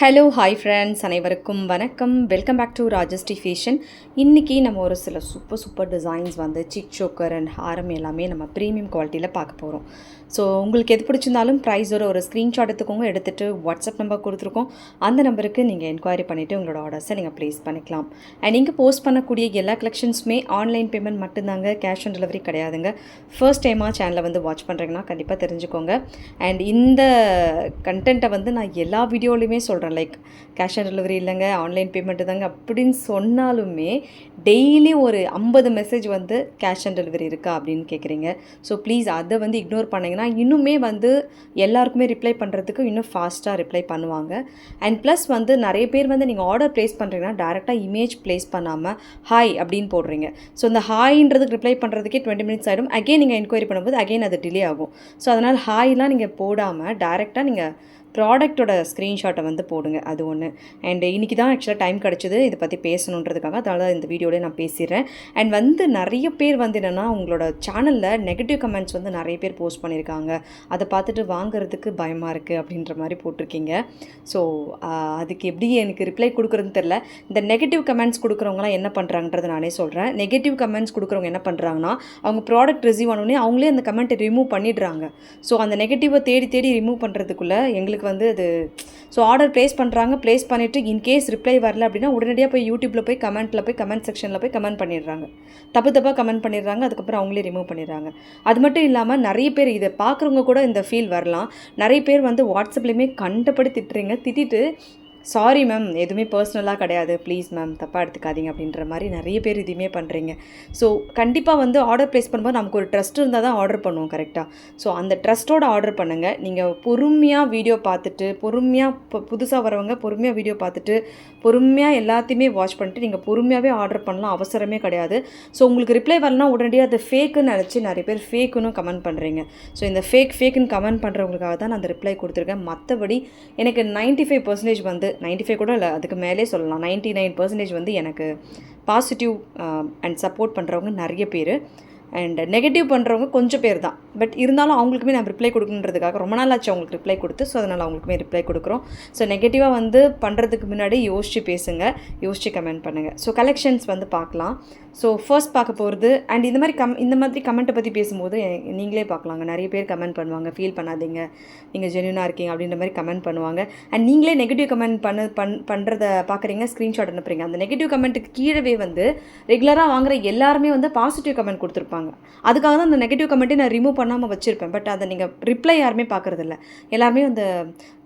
Hello hi friends அனைவருக்கும் வணக்கம். Welcome back to ராஜஸ்டி fashion இன்றைக்கி நம்ம ஒரு சில சூப்பர் சூப்பர் டிசைன்ஸ் வந்து சிக் சோக்கர் அண்ட் ஹாரம் எல்லாமே நம்ம ப்ரீமியம் குவாலிட்டியில் பார்க்க போகிறோம் ஸோ உங்களுக்கு எது பிடிச்சிருந்தாலும் ப்ரைஸோட ஒரு ஸ்க்ரீன்ஷாட் எடுத்துக்கோங்க. எடுத்துகிட்டு வாட்ஸ்அப் நம்பர் கொடுத்துருக்கோம். அந்த நம்பருக்கு நீங்கள் என்கொயரி பண்ணிவிட்டு உங்களோட ஆர்டர்ஸை நீங்கள் ப்ளேஸ் பண்ணிக்கலாம். அண்ட் நீங்கள் போஸ்ட் பண்ணக்கூடிய எல்லா கலெக்ஷன்ஸுமே ஆன்லைன் பேமெண்ட் மட்டும்தாங்க. கேஷ் ஆன் டெலிவரி கிடையாதுங்க. ஃபர்ஸ்ட் டைமாக சேனலை வந்து வாட்ச் பண்ணுறீங்கன்னா கண்டிப்பாக தெரிஞ்சுக்கோங்க. அண்ட் இந்த கண்டென்ட்டை வந்து நான் எல்லா வீடியோலையுமே சொல்கிறேன் லைக் கேஷ் ஆன் டெலிவரி இல்லைங்க ஆன்லைன் பேமெண்ட்டு தாங்க. அப்படின்னு சொன்னாலுமே டெய்லி ஒரு ஐம்பது மெசேஜ் வந்து கேஷ் ஆன் டெலிவரி இருக்கா அப்படின்னு கேட்குறீங்க ஸோ ப்ளீஸ் அதை வந்து இக்னோர் பண்ணிங்கன்னா இன்னுமே வந்து எல்லாருக்குமே ரிப்ளை பண்ணுறதுக்கு இன்னும் ஃபாஸ்ட்டாக ரிப்ளை பண்ணுவாங்க. அண்ட் ப்ளஸ் வந்து நிறைய பேர் வந்து நீங்கள் ஆர்டர் ப்ளேஸ் பண்ணுறீங்கன்னா டேரெக்டாக இமேஜ் ப்ளேஸ் பண்ணாமல் ஹாய் அப்படின்னு போடுறீங்க. ஸோ இந்த ஹாய்ன்றதுக்கு ரிப்ளை பண்ணுறதுக்கே டுவெண்ட்டி மினிட்ஸ் ஆகிடும் அகைன் நீங்கள் என்கொயரி பண்ணும்போது அகைன் அது டிலே ஆகும். ஸோ அதனால் ஹாய்லாம் நீங்கள் போடாமல் டேரெக்டாக நீங்கள் ப்ராடக்ட்டோட ஸ்க்ரீன்ஷாட்டை வந்து போடுங்க அது ஒன்று அண்ட் இன்றைக்கி தான் ஆக்சுவலாக டைம் கிடச்சிது இதை பற்றி பேசணுன்றதுக்காக அதனால் தான் இந்த வீடியோலேயே நான் பேசிடுறேன். அண்ட் வந்து நிறைய பேர் வந்து என்னென்னா உங்களோட சேனலில் நெகட்டிவ் கமெண்ட்ஸ் வந்து நிறைய பேர் போஸ்ட் பண்ணியிருக்காங்க. அதை பார்த்துட்டு வாங்குறதுக்கு பயமாக இருக்குது அப்படின்ற மாதிரி போட்டிருக்கீங்க. ஸோ அதுக்கு எப்படி எனக்கு ரிப்ளை கொடுக்குறதுன்னு தெரில இந்த நெகட்டிவ் கமெண்ட்ஸ் கொடுக்குறவங்களாம் என்ன பண்ணுறாங்கன்றத நானே சொல்கிறேன் நெகட்டிவ் கமெண்ட்ஸ் கொடுக்குறவங்க என்ன பண்ணுறாங்கன்னா அவங்க ப்ராடக்ட் ரிசீவ் ஆனோடனே அவங்களே அந்த கமெண்ட்டை ரிமூவ் பண்ணிடுறாங்க. ஸோ அந்த நெகட்டிவை தேடி தேடி ரிமூவ் பண்ணுறதுக்குள்ளே எங்களுக்கு வந்து அது ஸோ ஆர்டர் ப்ளேஸ் பண்ணுறாங்க ப்ளேஸ் பண்ணிவிட்டு இன்கேஸ் ரிப்ளை வரல அப்படின்னா உடனடியாக போய் யூடியூப்பில் போய் கமெண்ட்டில் போய் கமெண்ட் செக்ஷனில் போய் கமெண்ட் பண்ணிடுறாங்க. தப்பு தப்பாக கமெண்ட் பண்ணிடுறாங்க அதுக்கப்புறம் அவங்களே ரிமூவ் பண்ணிடுறாங்க. அது மட்டும் இல்லாமல் நிறைய பேர் இதை பார்க்குறவங்க கூட இந்த ஃபீல் வரலாம். நிறைய பேர் வந்து வாட்ஸ்அப்லேயுமே கண்டபடி திட்டுறீங்க. திட்டிட்டு சாரி மேம் எதுவுமே பர்சனலாக கிடையாது. ப்ளீஸ் மேம் தப்பாக எடுத்துக்காதீங்க அப்படின்ற மாதிரி நிறைய பேர் இதுவுமே பண்ணுறீங்க ஸோ கண்டிப்பாக வந்து ஆர்டர் ப்ளேஸ் பண்ணும்போது நமக்கு ஒரு ட்ரஸ்ட் இருந்தால் தான் ஆர்டர் பண்ணுவோம் கரெக்டாக ஸோ அந்த ட்ரஸ்ட்டோட ஆர்டர் பண்ணுங்கள் நீங்கள் பொறுமையாக வீடியோ பார்த்துட்டு பொறுமையாக இப்போ புதுசாக வரவங்க பொறுமையாக வீடியோ பார்த்துட்டு பொறுமையாக எல்லாத்தையுமே வாட்ச் பண்ணிட்டு நீங்கள் பொறுமையாகவே ஆர்டர் பண்ணலாம். அவசரமே கிடையாது. ஸோ உங்களுக்கு ரிப்ளை வரலனா உடனடியாக அது ஃபேக்குன்னு நினச்சி நிறைய பேர் ஃபேக்குன்னு கமெண்ட் பண்ணுறீங்க ஸோ இந்த ஃபேக் ஃபேக்குன்னு கமெண்ட் பண்ணுறவங்களுக்காக தான் நான் அந்த ரிப்ளை கொடுத்துருக்கேன். மற்றபடி எனக்கு நைன்ட்டி ஃபைவ் பர்சன்டேஜ் வந்து நைன்ட்டி ஃபைவ் கூட இல்லை அதுக்கு மேலே சொல்லலாம். நைன்ட்டி நைன் பர்சன்டேஜ் வந்து எனக்கு பாசிட்டிவ் அண்ட் சப்போர்ட் பண்ணுறவங்க நிறைய பேர். அண்ட் நெகட்டிவ் பண்ணுறவங்க கொஞ்சம் பேர் தான் பட் இருந்தாலும் அவங்களுக்குமே நான் ரிப்ளை கொடுக்கணுன்றதுக்காக ரொம்ப நாள் ஆச்சு அவங்களுக்கு ரிப்ளை கொடுத்து. ஸோ அதனால் அவங்களுக்குமே ரிப்ளை கொடுக்குறோம். ஸோ நெகட்டிவாக வந்து பண்ணுறதுக்கு முன்னாடி யோசித்து பேசுங்க. யோசித்து கமெண்ட் பண்ணுங்கள் ஸோ கலெக்ஷன்ஸ் வந்து பார்க்கலாம். ஸோ ஃபர்ஸ்ட் பார்க்க போகிறது அண்ட் இந்த மாதிரி கம் இந்த மாதிரி கமெண்ட்டை பற்றி பேசும்போது நீங்களே பார்க்கலாங்க. நிறைய பேர் கமெண்ட் பண்ணுவாங்க. ஃபீல் பண்ணாதீங்க. நீங்கள் ஜென்யூனாக இருக்கீங்க அப்படின்ற மாதிரி கமெண்ட் பண்ணுவாங்க. அண்ட் நீங்களே நெகட்டிவ் கமெண்ட் பண்ண பண் பண்ணுறத பார்க்குறீங்க. ஸ்க்ரீன்ஷாட் அனுப்புறீங்க. அந்த நெகட்டிவ் கமெண்ட்டுக்கு கீழவே வந்து ரெகுலராக வாங்குற எல்லாருமே வந்து பாசிட்டிவ் கமெண்ட் கொடுத்துருப்பாங்க. அதுக்காக தான் அந்த நெகட்டிவ் கமெண்ட்டை நான் ரிமூவ் பண்ணாமல் வச்சுருப்பேன். பட் அதை நீங்கள் ரிப்ளை யாருமே பார்க்குறதில்ல. எல்லாருமே அந்த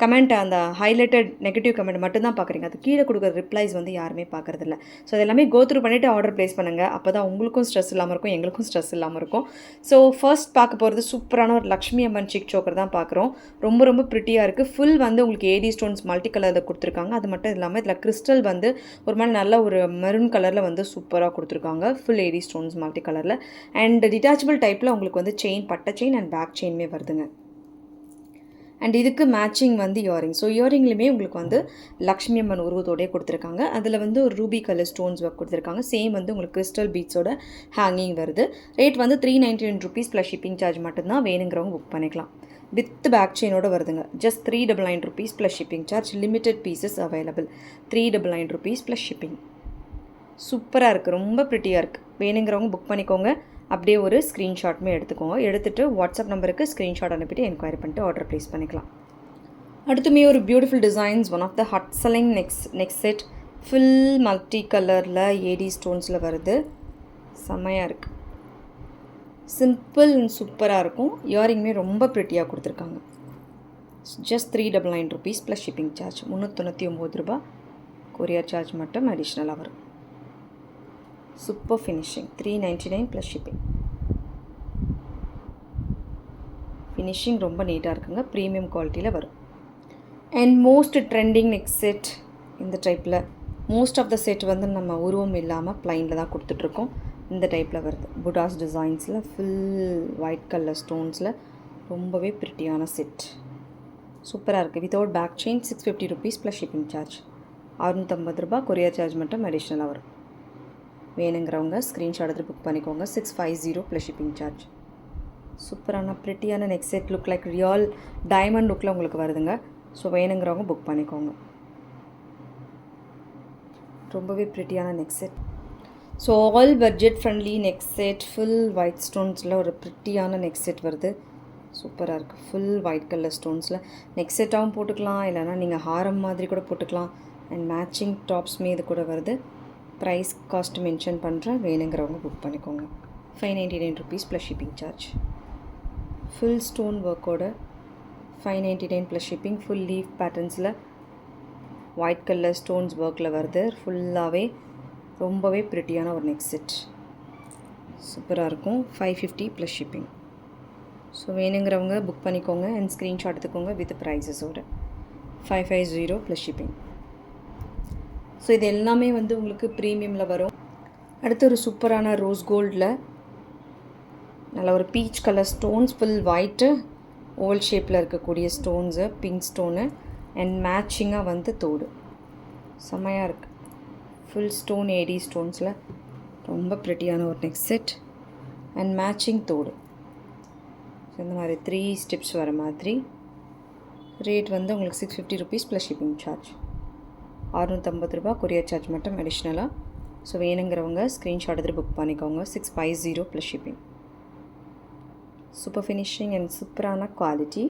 கமெண்ட் அந்த ஹைலைட்டட் நெகட்டிவ் கமெண்ட் மட்டும்தான் பார்க்குறீங்க. அது கீழே கொடுக்குற ரிப்ளைஸ் வந்து யாருமே பார்க்குறதில்ல. ஸோ அது எல்லாமே கோத்ரூ பண்ணிவிட்டு ஆர்டர் ப்ளேஸ் பண்ணுங்கள் அப்போ தான் உங்களுக்கும் ஸ்ட்ரெஸ் இல்லாமல் இருக்கும் எங்களுக்கும் ஸ்ட்ரெஸ் இல்லாமல் இருக்கும். ஸோ ஃபர்ஸ்ட் பார்க்க போகிறது சூப்பரான ஒரு லக்ஷ்மி அம்மன் சிக் சோக்கர் தான் பார்க்குறோம். ரொம்ப ரொம்ப ப்ரிட்டியாக இருக்குது ஃபுல் வந்து உங்களுக்கு ஏடி ஸ்டோன்ஸ் மல்டி கலரில் கொடுத்துருக்காங்க. அது மட்டும் இல்லாமல் இதில் கிறிஸ்டல் வந்து ஒரு மாதிரி நல்ல ஒரு மெரூன் கலரில் வந்து சூப்பராக கொடுத்துருக்காங்க. ஃபுல் ஏடி ஸ்டோன்ஸ் மல்டி கலரில் அண்ட் டிட்டாச்சபிள் டைப்பில் உங்களுக்கு வந்து செயின் பட்டை செயின் அண்ட் பேக் செயின்மே வருதுங்க. அண்ட் இதுக்கு மேட்சிங் வந்து இயரிங் ஸோ இயரிங்லையுமே உங்களுக்கு வந்து லக்ஷ்மி அம்மன் உருவத்தோடய கொடுத்துருக்காங்க. அதில் வந்து ஒரு ரூபி கலர் ஸ்டோன்ஸ் ஒர்க் கொடுத்துருக்காங்க. சேம் வந்து உங்களுக்கு கிறிஸ்டல் பீட்ஸோட ஹேங்கிங் வருது. ரேட் வந்து three ninety nine rupees plus shipping charge மட்டும்தான் வேணுங்கிறவங்க புக் பண்ணிக்கலாம். வித் பேக் செயினோட வருதுங்க. Just three double nine rupees plus shipping charge limited pieces available three double nine rupees plus shipping சூப்பராக இருக்குது ரொம்ப ப்ரிட்டியாக இருக்குது வேணுங்கிறவங்க புக் பண்ணிக்கோங்க. அப்படியே ஒரு ஸ்க்ரீன்ஷாட்டுமே எடுத்துக்கோங்க. எடுத்துகிட்டு வாட்ஸ்அப் நம்பருக்கு ஸ்க்ரீன்ஷாட் அனுப்பிட்டு என்கொயரி பண்ணிட்டு ஆர்டர் ப்ளேஸ் பண்ணிக்கலாம். அடுத்துமே ஒரு beautiful designs one of the hot selling next next set full multi கலரில் ஏடி ஸ்டோன்ஸில் வருது. செம்மையாக இருக்குது சிம்பிள் அண்ட் சூப்பராக இருக்கும். இயரிங்குமே ரொம்ப ப்ரிட்டியாக கொடுத்துருக்காங்க. Just three double nine rupees plus shipping charge முந்நூற்றி ஒம்பது ரூபா கொரியர் சார்ஜ் மட்டும் அடிஷ்னலாக வரும். Super finishing three ninety nine plus shipping finishing ரொம்ப நீட்டாக இருக்குங்க ப்ரீமியம் குவாலிட்டியில் வரும். And most trending next set இந்த டைப்பில் மோஸ்ட் ஆஃப் த செட் வந்து நம்ம உருவம் இல்லாமல் ப்ளைனில் தான் கொடுத்துட்ருக்கோம். இந்த டைப்பில் வருது. புடாஸ் டிசைன்ஸில் ஃபுல் ஒயிட் கலர் ஸ்டோன்ஸில் ரொம்பவே பிரிட்டியான செட் சூப்பராக இருக்குது without back chain six fifty rupees plus shipping charge அறுநூற்றம்பது ரூபா கொரியர் சார்ஜ் மட்டும் அடிஷ்னலாக வரும். வேணுங்கிறவங்க ஸ்க்ரீன்ஷாட் எடுத்து புக் பண்ணிக்கோங்க. Six five zero plus shipping charge சூப்பரான ப்ரிட்டியான neck set look like real diamond லுக்கில் உங்களுக்கு வருதுங்க. ஸோ வேணுங்கிறவங்க புக் பண்ணிக்கோங்க. ரொம்பவே ப்ரிட்டியான neck set so all budget friendly neck set full white ஸ்டோன்ஸில் ஒரு ப்ரிட்டியான நெக் செட் வருது. சூப்பராக இருக்குது ஃபுல் ஒயிட் கலர் ஸ்டோன்ஸில் நெக் செட்டாகவும் போட்டுக்கலாம். இல்லைனா நீங்கள் ஹாரம் மாதிரி கூட போட்டுக்கலாம். அண்ட் மேட்சிங் டாப்ஸ்மே இது கூட வருது. ப்ரைஸ் காஸ்ட் மென்ஷன் பண்ணுறேன் வேணுங்கிறவங்க புக் பண்ணிக்கோங்க. Five ninety nine rupees plus shipping charge full stone ஒர்க்கோட five ninety nine plus shipping full leaf பேட்டர்ன்ஸில் white colour stones ஒர்க்கில் வருது. ஃபுல்லாகவே ரொம்பவே ப்ரிட்டியான ஒரு நெக் செட் சூப்பராக இருக்கும். Five fifty plus shipping so வேணுங்கிறவங்க புக் பண்ணிக்கோங்க அண்ட் ஸ்க்ரீன்ஷாட் எடுத்துக்கோங்க with ப்ரைஸஸோட five five zero plus shipping so இது எல்லாமே வந்து உங்களுக்கு ப்ரீமியமில் வரும். அடுத்து ஒரு சூப்பரான ரோஸ் கோல்டில் நல்ல ஒரு peach colour stones full white oval ஷேப்பில் இருக்கக்கூடிய ஸ்டோன்ஸு பிங்க் ஸ்டோனு அண்ட் மேட்சிங்காக வந்து தோடு. செம்மையாக இருக்குது ஃபுல் ஸ்டோன் ஏடி ஸ்டோன்ஸில் ரொம்ப ப்ரிட்டியான ஒரு நெக் செட் அண்ட் மேட்சிங் தோடு. ஸோ இந்த மாதிரி த்ரீ ஸ்டெப்ஸ் வர மாதிரி. ரேட் வந்து உங்களுக்கு six fifty rupees plus shipping charge அறுநூற்றம்பது ரூபா கொரியர் சார்ஜ் மட்டும் அடிஷ்னலாக ஸோ வேணுங்கிறவங்க ஸ்க்ரீன்ஷாட் எடுத்து புக் பண்ணிக்கோங்க. Six five zero plus shipping super finishing and சூப்பரான குவாலிட்டி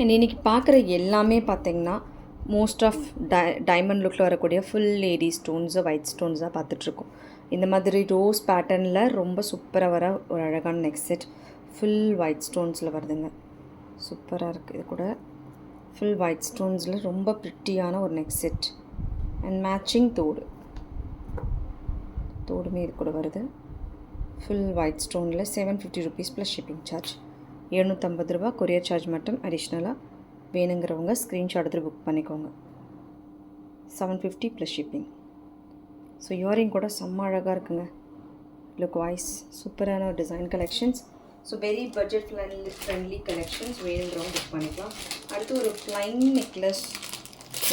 அண்ட் இன்றைக்கி பார்க்குற எல்லாமே பார்த்திங்கன்னா மோஸ்ட் ஆஃப் டை டைமண்ட் லுக்கில் வரக்கூடிய ஃபுல் லேடி ஸ்டோன்ஸு ஒயிட் ஸ்டோன்ஸாக பார்த்துட்ருக்கோம். இந்த மாதிரி ரோஸ் பேட்டர்னில் ரொம்ப சூப்பராக வர ஒரு அழகான நெக்ஸ்ட் செட் ஃபுல் ஒயிட் ஸ்டோன்ஸில் வருதுங்க. சூப்பராக இருக்குது இது கூட ஃபுல் ஒயிட் ஸ்டோன்ஸில் ரொம்ப ப்ரிட்டியான ஒரு நெக்ஸ்ட் செட் அண்ட் மேட்சிங் தோடு. தோடுமே இது கூட வருது. Full white ஸ்டோனில் seven fifty rupees plus shipping charge எழுநூற்றம்பது ரூபா கொரியர் சார்ஜ் மட்டும் அடிஷ்னலாக வேணுங்கிறவங்க ஸ்க்ரீன்ஷாட் எடுத்து புக் பண்ணிக்கோங்க. Seven fifty plus shipping so earring கூட செம்ம அழகாக இருக்குங்க. லுக் வாய்ஸ் சூப்பரான ஒரு design collections so very budget friendly friendly collections வேணுங்கிறவங்க புக் பண்ணிக்கலாம். அடுத்து ஒரு ஃப்ளைன் நெக்லஸ்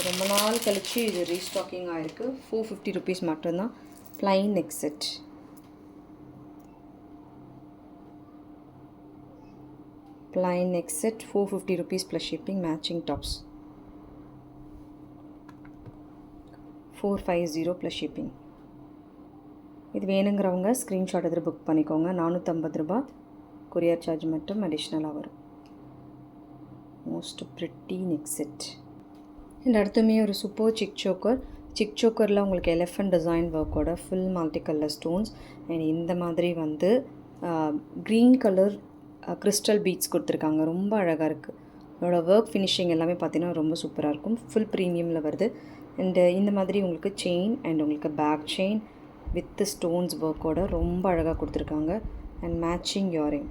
ரொம்ப நாள் கழித்து இது ரீஸ்டாக்கிங் ஆகிருக்கு ஃபோர் ஃபிஃப்டி ருபீஸ் மட்டும்தான். Plain neck set plain neck set 450 rupees plus shipping matching tops. 450 plus shipping. இது வேணுங்கிறவங்க ஸ்க்ரீன்ஷாட் எடுத்து புக் பண்ணிக்கோங்க. நானூற்றம்பது ரூபா கொரியர் சார்ஜ் மட்டும் அடிஷ்னலாக வரும். மோஸ்ட் ப்ரிட்டி நெக் செட் இந்த அடுத்துமே ஒரு சூப்பர் சிக் சோக்கர் சிக் சோக்கரில் உங்களுக்கு elephant design ஒர்க்கோட full multi colour stones and இந்த மாதிரி வந்து க்ரீன் கலர் கிறிஸ்டல் பீட்ஸ் கொடுத்துருக்காங்க. ரொம்ப அழகாக இருக்குது அதோட ஒர்க் ஃபினிஷிங் எல்லாமே பார்த்தீங்கன்னா ரொம்ப சூப்பராக இருக்கும். ஃபுல் ப்ரீமியமில் வருது. அண்டு இந்த மாதிரி உங்களுக்கு செயின் அண்ட் உங்களுக்கு பேக் செயின் வித் ஸ்டோன்ஸ் ஒர்க்கோட ரொம்ப அழகாக கொடுத்துருக்காங்க. அண்ட் மேட்சிங் இயரிங்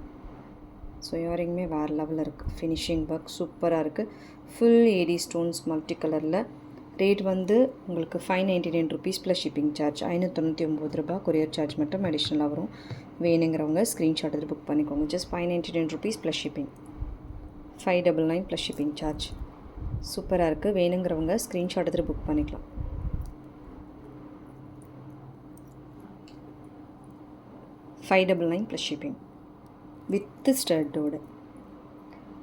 ஸோ இயரிங்குமே வேறு லெவலில் இருக்குது ஃபினிஷிங் ஒர்க் சூப்பராக இருக்குது ஃபுல் ஏடி ஸ்டோன்ஸ் மல்டி கலரில் ரேட் வந்து உங்களுக்கு five ninety nine rupees plus shipping charge ஐநூற்றி ஒம்பது ரூபா கொரியர் சார்ஜ் மட்டும் அடிஷ்னலாக வரும். வேணுங்கிறவங்க ஸ்க்ரீன்ஷாட் எடுத்து புக் பண்ணிக்கோங்க. Just five ninety nine rupees plus shipping five double nine plus shipping charge சூப்பராக இருக்குது வேணுங்கிறவங்க ஸ்க்ரீன்ஷாட் எடுத்து புக் பண்ணிக்கலாம். Five double nine plus shipping with ஸ்டட்டோடு.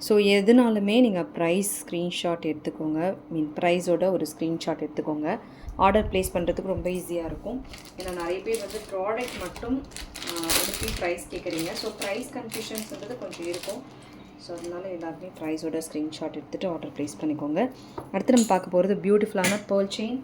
So எதுனாலுமே நீங்கள் ப்ரைஸ் ஸ்க்ரீன்ஷாட் எடுத்துக்கோங்க. மீன் ப்ரைஸோட ஒரு ஸ்க்ரீன்ஷாட் எடுத்துக்கோங்க. ஆர்டர் ப்ளேஸ் பண்ணுறதுக்கு ரொம்ப ஈஸியாக இருக்கும். ஏன்னா நிறைய பேர் வந்து ப்ராடக்ட் மட்டும் அனுப்பி ப்ரைஸ் கேட்குறீங்க ஸோ ப்ரைஸ் கன்ஃபியூஷன்ஸ்ன்றது கொஞ்சம் இருக்கும். ஸோ அதனால எல்லாருமே ப்ரைஸோட ஸ்க்ரீன்ஷாட் எடுத்துகிட்டு ஆர்டர் ப்ளேஸ் பண்ணிக்கோங்க. அடுத்து நம்ம பார்க்க போகிறது பியூட்டிஃபுல்லான பேர்ல் செயின்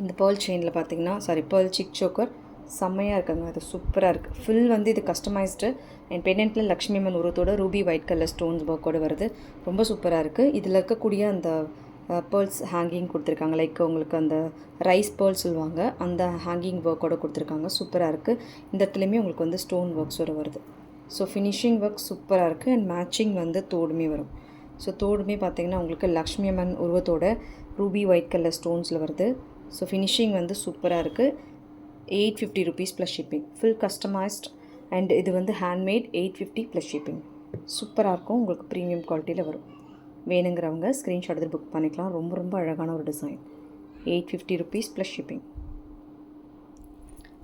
இந்த பேர்ல் செயினில் பார்த்தீங்கன்னா சாரி பேர்ல் சிக் சோக்கர் செம்மையாக இருக்குங்க. அது சூப்பராக இருக்குது ஃபுல் வந்து இது கஸ்டமைஸ்டு என் பெண்டென்ட்டில் லக்ஷ்மி அம்மன் உருவத்தோட ரூபி ஒயிட் கலர் ஸ்டோன்ஸ் ஒர்க்கோடு வருது. ரொம்ப சூப்பராக இருக்குது இதில் இருக்கக்கூடிய அந்த பேர்ல்ஸ் ஹேங்கிங் கொடுத்துருக்காங்க. லைக் உங்களுக்கு அந்த ரைஸ் பேர்ல் சொல்லுவாங்க. அந்த ஹேங்கிங் ஒர்க்கோட கொடுத்துருக்காங்க. சூப்பராக இருக்குது இந்த இடத்துலையுமே உங்களுக்கு வந்து ஸ்டோன் ஒர்க்ஸோடு வருது. ஸோ ஃபினிஷிங் ஒர்க் சூப்பராக இருக்குது அண்ட் மேட்சிங் வந்து தோடுமே வரும். ஸோ தோடுமே பார்த்திங்கன்னா உங்களுக்கு லக்ஷ்மி அம்மன் உருவத்தோட ரூபி ஒயிட் கலர் ஸ்டோன்ஸில் வருது. ஸோ ஃபினிஷிங் வந்து சூப்பராக இருக்குது eight fifty rupees plus shipping full customised and இது வந்து handmade eight fifty plus shipping சூப்பராக இருக்கும். உங்களுக்கு ப்ரீமியம் குவாலிட்டியில் வரும். வேணுங்கிறவங்க ஸ்க்ரீன்ஷாட் எடுத்து புக் பண்ணிக்கலாம். ரொம்ப ரொம்ப அழகான ஒரு design eight fifty rupees plus shipping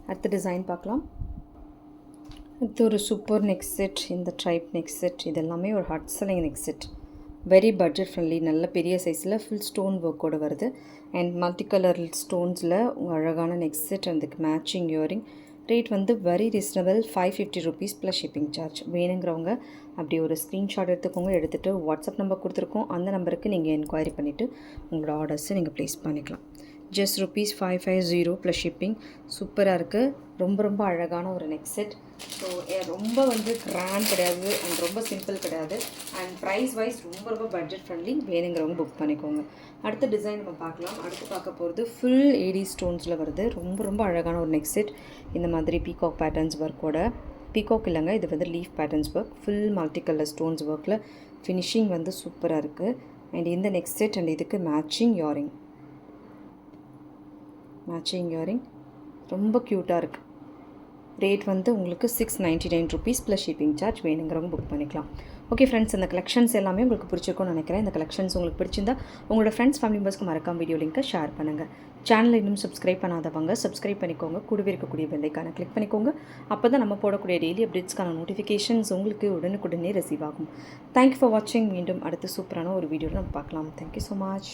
அடுத்த டிசைன் பார்க்கலாம். அடுத்து ஒரு சூப்பர் நெக் செட் இந்த ட்ரைப் நெக் செட் இதெல்லாமே ஒரு hot selling neck set very budget friendly நல்ல பெரிய சைஸில் ஃபுல் ஸ்டோன் ஒர்க்கோடு வருது. அண்ட் மல்டி கலர் ஸ்டோன்ஸில் உங்கள் அழகான நெக் செட் அதுக்கு மேட்சிங் இயரிங் ரேட் வந்து very reasonable five fifty rupees plus shipping charge வேணுங்கிறவங்க அப்படி ஒரு ஸ்க்ரீன்ஷாட் எடுத்துக்கோங்க. எடுத்துகிட்டு வாட்ஸ்அப் நம்பர் கொடுத்துருக்கோம். அந்த நம்பருக்கு நீங்கள் என்கொயரி பண்ணிவிட்டு உங்களோட ஆர்டர்ஸை நீங்கள் ப்ளேஸ் பண்ணிக்கலாம். Just rupees five five zero plus shipping சூப்பராக இருக்குது ரொம்ப ரொம்ப அழகான ஒரு நெக் செட் ஸோ ரொம்ப வந்து கிராண்ட் கிடையாது அண்ட் ரொம்ப சிம்பிள் கிடையாது. அண்ட் ப்ரைஸ் வைஸ் ரொம்ப ரொம்ப பட்ஜெட் ஃப்ரெண்ட்லி வேணுங்கிறவங்க புக் பண்ணிக்கோங்க. அடுத்த டிசைன் நம்ம பார்க்கலாம். அடுத்து பார்க்க போகிறது ஃபுல் ஏடி ஸ்டோன்ஸில் வருது. ரொம்ப ரொம்ப அழகான ஒரு நெக் செட் இந்த மாதிரி பீகாக் பேட்டர்ன்ஸ் ஒர்க்கோட பீகாக் இல்லைங்க இது வந்து leaf patterns work full multi colour stones ஒர்க்கில் ஃபினிஷிங் வந்து சூப்பராக இருக்குது அண்ட் இந்த நெக்ஸ்ட் செட் அண்ட் இதுக்கு மேட்சிங் யாரிங் மேட்சிங் இயரிங் ரொம்ப க்யூட்டாக இருக்குது ரேட் வந்து உங்களுக்கு six ninety nine rupees plus shipping charge வேணுங்கிறவங்க புக் பண்ணிக்கலாம். ஓகே ஃப்ரெண்ட்ஸ் இந்த கலெக்ஷன்ஸ் எல்லாமே உங்களுக்கு பிடிச்சிருக்கும்னு நினைக்கிறேன். இந்த கலெக்ஷன்ஸ் உங்களுக்கு பிடிச்சிருந்தா உங்களோட ஃப்ரெண்ட்ஸ் ஃபேமிலி மெம்பர்ஸ்க்கு மறக்காம வீடியோ லிங்க்கை ஷேர் பண்ணுங்கள் சேனலை இன்னும் சப்ஸ்கிரைப் பண்ணாதவங்க சப்ஸ்கிரைப் பண்ணிக்கோங்க. கூடவே இருக்கக்கூடிய பெல்லைக்கான கிளிக் பண்ணிக்கோங்க. அப்போ தான் நம்ம போடக்கூடிய டெய்லி அப்டேட்ஸ்க்கான நோட்டிஃபிகேஷன்ஸ் உங்களுக்கு உடனுக்குடனே ரிசீவ் ஆகும். தேங்க்யூ ஃபார் வாட்சிங் மீண்டும் அடுத்து சூப்பரான ஒரு வீடியோவில் நம்ம பார்க்கலாம். Thank you so much